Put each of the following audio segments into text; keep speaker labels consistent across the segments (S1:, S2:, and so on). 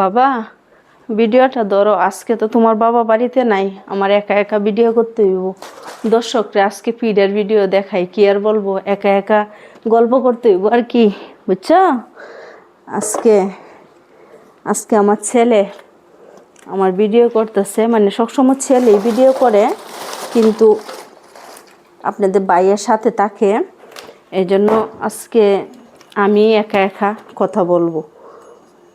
S1: বাবা, ভিডিওটা ধরো, আজকে তো তোমার বাবা বাড়িতে নাই, আমার একা একা ভিডিও করতে হইব। দর্শকরা আজকে পিডের ভিডিও দেখাই, কি আর বলব, একা একা গল্প করতে হইব আর কি, বুঝছ? আজকে আজকে আমার ছেলে আমার ভিডিও করতেছে মানে সবসময় ছেলেই ভিডিও করে, কিন্তু আপনাদের বাইয়ের সাথে থাকে এই জন্য আজকে আমি একা একা কথা বলব।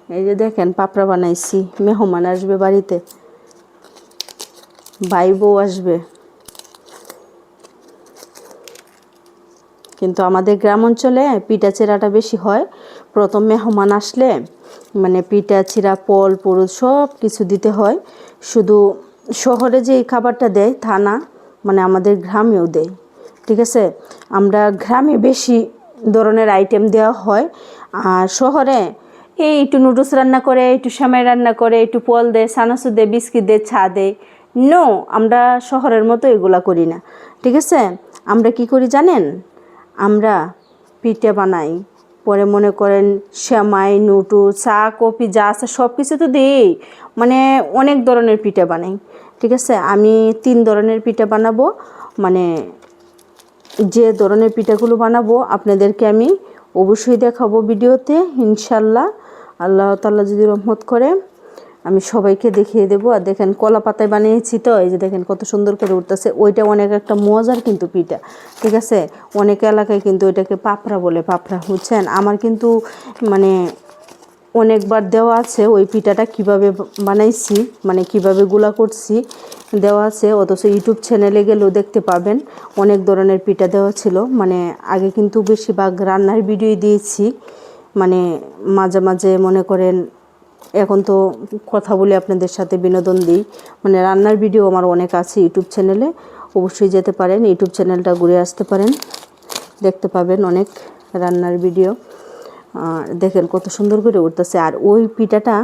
S1: এই যে দেখেন, পাপড়া বানাইছি। মেহমান আসবে বাড়িতে। ভাই বউ আসবে। কিন্তু আমাদের গ্রাম অঞ্চলে পিঠা চিরাটা বেশি হয়। প্রথম মেহমান আসলে মানে পিঠা, চিরা, পল, পুরুষ সব কিছু দিতে হয়। শুধু শহরে যে এই খাবারটা দেয়, তা না মানে আমাদের গ্রামেও দেয়। ঠিক আছে? আমরা গ্রামে বেশি ধরনের আইটেম দেওয়া হয়। আর শহরে এই একটু নুডলস রান্না করে, একটু সেমাই রান্না করে, একটু পল দেয় সানাসু দেয় বিস্কিট দেয় ছা দেয় নো আমরা শহরের মতো এগুলা করি না। ঠিক আছে? আমরা কি করি জানেন? আমরা পিঠে বানাই। পরে মনে করেন সেমাই নুটু চা, কফি, যা আছে সব কিছু তো দিই। মানে অনেক ধরনের পিঠে বানাই। ঠিক আছে? আমি তিন ধরনের পিঠে বানাবো। মানে যে ধরনের পিঠাগুলো বানাবো, আপনাদেরকে আমি অবশ্যই দেখাবো ভিডিওতে ইনশাল্লাহ আল্লাহ তাল্লাহ যদি রহমত করে, আমি সবাইকে দেখিয়ে দেব। আর দেখেন, কলা পাতায় বানিয়েছি তো, এই যে দেখেন কত সুন্দর করে উঠতেছে। ওইটা অনেক একটা মজার কিন্তু পিঠা, ঠিক আছে? অনেক এলাকায় কিন্তু ওইটাকে পাপড়া বলে, পাপড়া হচ্ছেন আমার কিন্তু মানে অনেকবার দেওয়া আছে, ওই পিঠাটা কীভাবে বানাইছি মানে কীভাবে গুলা করছি দেওয়া আছে, অথচ ইউটিউব চ্যানেলে গেলেও দেখতে পাবেন, অনেক ধরনের পিঠা দেওয়া ছিল মানে আগে কিন্তু বেশিরভাগ রান্নার ভিডিও দিয়েছি মানে মাঝে মাঝে মনে করেন এখন তো কথা বলে আপনাদের সাথে বিনোদন দিই মানে রান্নার ভিডিও আমার অনেক আছে ইউটিউব চ্যানেলে, অবশ্যই যেতে পারেন, ইউটিউব চ্যানেলটা ঘুরে আসতে পারেন, দেখতে পাবেন অনেক রান্নার ভিডিও। দেখেন কত সুন্দর করে উঠতেছে। আর ওই পিঠাটা,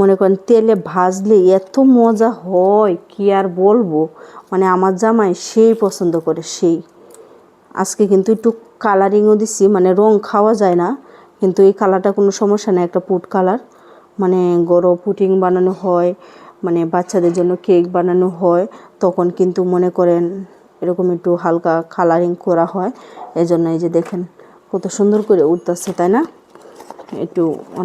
S1: মনে করেন, তেলে ভাজলে এত মজা হয়, কি আর বলব? মানে আমার জামাই সেই পছন্দ করে, সেই। আজকে কিন্তু একটু কালারিংও দিছি মানে রং খাওয়া যায় না, কিন্তু এই কালারটা কোনো সমস্যা নেই, একটা পুট কালার মানে গরো পুটিং বানানো হয় মানে বাচ্চাদের জন্য কেক বানানো হয়, তখন কিন্তু মনে করেন এরকম একটু হালকা কালারিং করা হয় এই জন্য এই যে দেখেন। কত সুন্দর করে উঠতেছে, তাই না? একটু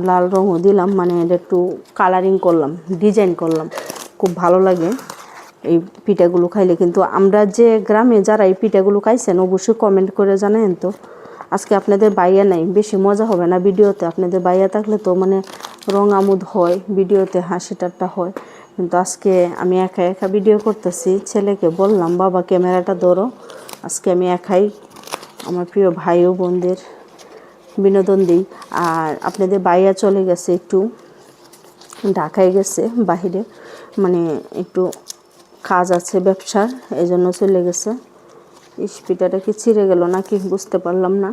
S1: লাল রঙও দিলাম মানে এটা একটু কালারিং করলাম ডিজাইন করলাম। খুব ভালো লাগে এই পিঠাগুলো খাইলে। কিন্তু আমরা যে গ্রামে যারা এই পিঠাগুলো খাইছেন, অবশ্যই কমেন্ট করে জানেন তো। আজকে আপনাদের বাইয়া নাই, বেশি মজা হবে না ভিডিওতে। আপনাদের বাইয়া থাকলে তো মানে রং আমুদ হয়, ভিডিওতে হাসি ঠাট্টা হয়। কিন্তু আজকে আমি একা একা ভিডিও করতেছি। ছেলেকে বললাম, বাবা, ক্যামেরাটা ধরো। আজকে আমি একাই আমার প্রিয় ভাই ও বোনদের বিনোদন দিই। আর আপনাদের বাইয়া চলে গেছে, একটু ঢাকায় গেছে, বাহিরে। মানে একটু কাজ আছে ব্যবসার এই জন্য চলে গেছে। পিঠাটা কি ছিঁড়ে গেল নাকি বুঝতে পারলাম না।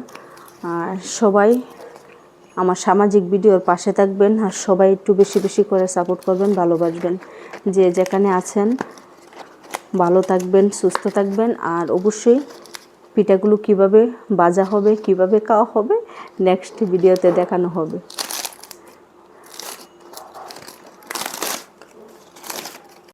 S1: আর সবাই আমার সামাজিক ভিডিওর পাশে থাকবেন, আর সবাই একটু বেশি বেশি করে সাপোর্ট করবেন, ভালোবাসবেন। যে যেখানে আছেন, ভালো থাকবেন, সুস্থ থাকবেন, আর অবশ্যই পিঠাগুলো কীভাবে বাজা হবে কীভাবে খাওয়া হবে নেক্সট ভিডিওতে দেখানো হবে।